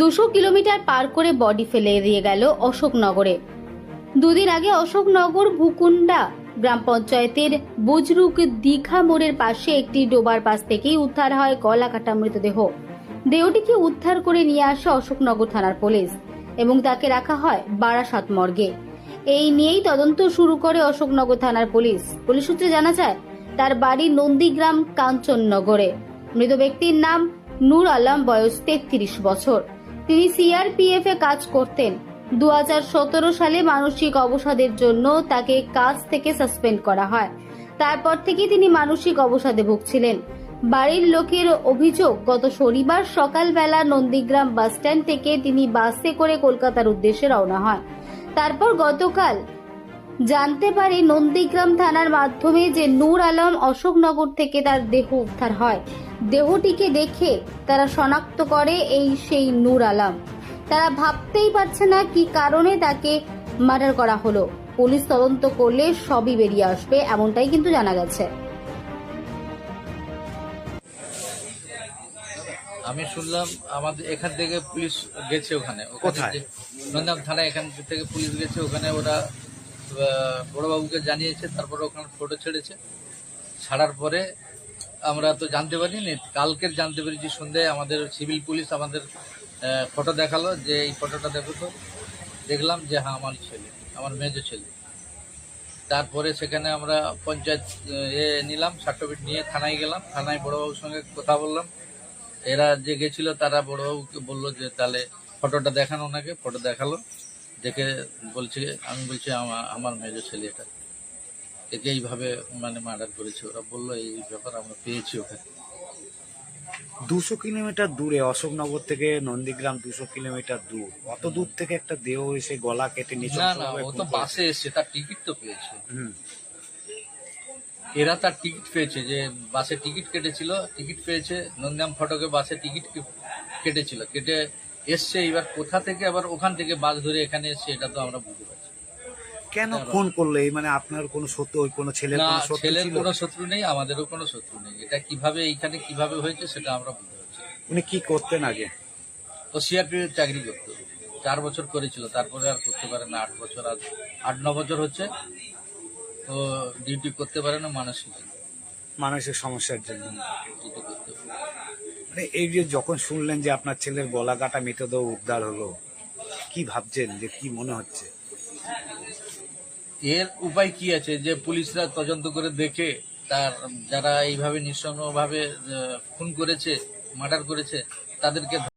দুশো কিলোমিটার পার করে বডি ফেলে দিয়ে গেল অশোকনগরে। দুদিন আগে অশোকনগর ভুকুন্ডা গ্রাম পঞ্চায়েতের বুজরুক দীঘা মোড়ের পাশে একটি ডোবার পাশ থেকেই উদ্ধার হয় গলা কাটা মৃতদেহ। দেহটিকে উদ্ধার করে নিয়ে আসে অশোকনগর থানার পুলিশ এবং তাকে রাখা হয় বারাসাত মর্গে। এই নিয়েই তদন্ত শুরু করে অশোকনগর থানার পুলিশ। পুলিশ সূত্রে জানা যায়, তার বাড়ি নন্দীগ্রাম কাঞ্চননগরে। মৃত ব্যক্তির নাম নূর আলম, বয়স তেত্রিশ বছর। তিনি সিআরপিএফ এ কাজ করতেন। দু হাজার সতেরো সালে মানসিক অবসাদের জন্য তাকে কাজ থেকে সাসপেন্ড করা হয়। তারপর থেকে তিনি মানসিক অবসাদে ভুগছিলেন। বাড়ির লোকের অভিযোগ, গত শনিবার সকালবেলা নন্দীগ্রাম বাসস্ট্যান্ড থেকে তিনি বাসে করে কলকাতার উদ্দেশ্যে রওনা হয় তারপর গতকাল জানতে পারে নন্দীগ্রাম থানার মাধ্যমে যে নূর আলম অশোকনগর থেকে তার দেহ উদ্ধার হয়। দেহটিকে দেখে তারা শনাক্ত করে এই সেই নূর আলম। তারা ভাবতেই পারছে না কি কারণে তাকে মার্ডার করা হলো। পুলিশ তদন্ত করলে সবই বেরিয়ে আসবে এমনটাই কিন্তু জানা গেছে। আমি শুনলাম আমাদের এখান থেকে পুলিশ গেছে ওখানে। কোথায়? নন্দন থানা এখান থেকে পুলিশ গেছে ওখানে ওরা বড়বাবুকে জানিয়েছে, তারপরে ওখানে ফটো ছেড়েছে। ছাড়ার পরে আমরা তো জানতে পারিনি, কালকের জানতে পেরেছি সন্ধ্যায় আমাদের সিভিল পুলিশ আমাদের ফটো দেখাল যে এই ফটোটা দেখো তো। দেখলাম যে হ্যাঁ আমার ছেলে, আমার মেজো ছেলে। তারপরে সেখানে আমরা পঞ্চায়েত এ নিলাম সার্টিফিকেট নিয়ে থানায় গেলাম। থানায় বড়বাবুর সঙ্গে কথা বললাম। এরা যে গেছিল, তারা বড়বাবুকে বলল যে তাহলে ফটোটা দেখানো ওনাকে ফটো দেখাল। দেখে বলছে আমি বলছি আমার মেজো ছেলে এটা একে এইভাবে মানে মার্ডার করেছে। ওরা বলল এই ব্যাপার আমরা পেয়েছি ওকে। দুশো কিলোমিটার দূরে অশোকনগর থেকে নন্দীগ্রাম দুশো কিলোমিটার দূর। অত দূর থেকে একটা দেহ এসে গলা কেটে নিচে না না ও তো বাসে এসছে। তার টিকিট তো পেয়েছে। এরা তার টিকিট পেয়েছে যে বাসে টিকিট কেটেছিল টিকিট পেয়েছে নন্দাম ফটকে বাসে টিকিট কেটেছিল। কেটে এসছে এবার কোথা থেকে আবার ওখান থেকে বাস ধরে এখানে এসছে এটা তো আমরা বুঝতে পারছি কেন ফোন করল? মানে আপনার কোনো সত্য ওই কোনো ছেলের না কোনো ছেলের ছিল? কোনো শত্রু নেই আমাদেরও কোনো শত্রু নেই। এটা কীভাবে এইখানে কীভাবে হয়েছে সেটা আমরা বুঝতে পারছি না। উনি কি করতেন আগে? ও সিআরপি চাকরি করতো। চার বছর করেছিল তারপরে আর করতে পারে না আট বছর আজ আট ন বছর হচ্ছে। ও ডিউটি করতে পারে না মানসিক মানসিক সমস্যার জন্য। ডিউটি করতে পারে না। মানে এই যে যখন শুনলেন যে আপনার ছেলের গলা কাটা মৃতদেহ উদ্ধার হলো, কি ভাবছেন যে কি মনে হচ্ছে? এর উপায় কি আছে যে পুলিশরা তদন্ত করে দেখে তার, যারা এইভাবে নিঃসঙ্গভাবে খুন করেছে, মার্ডার করেছে, তাদেরকে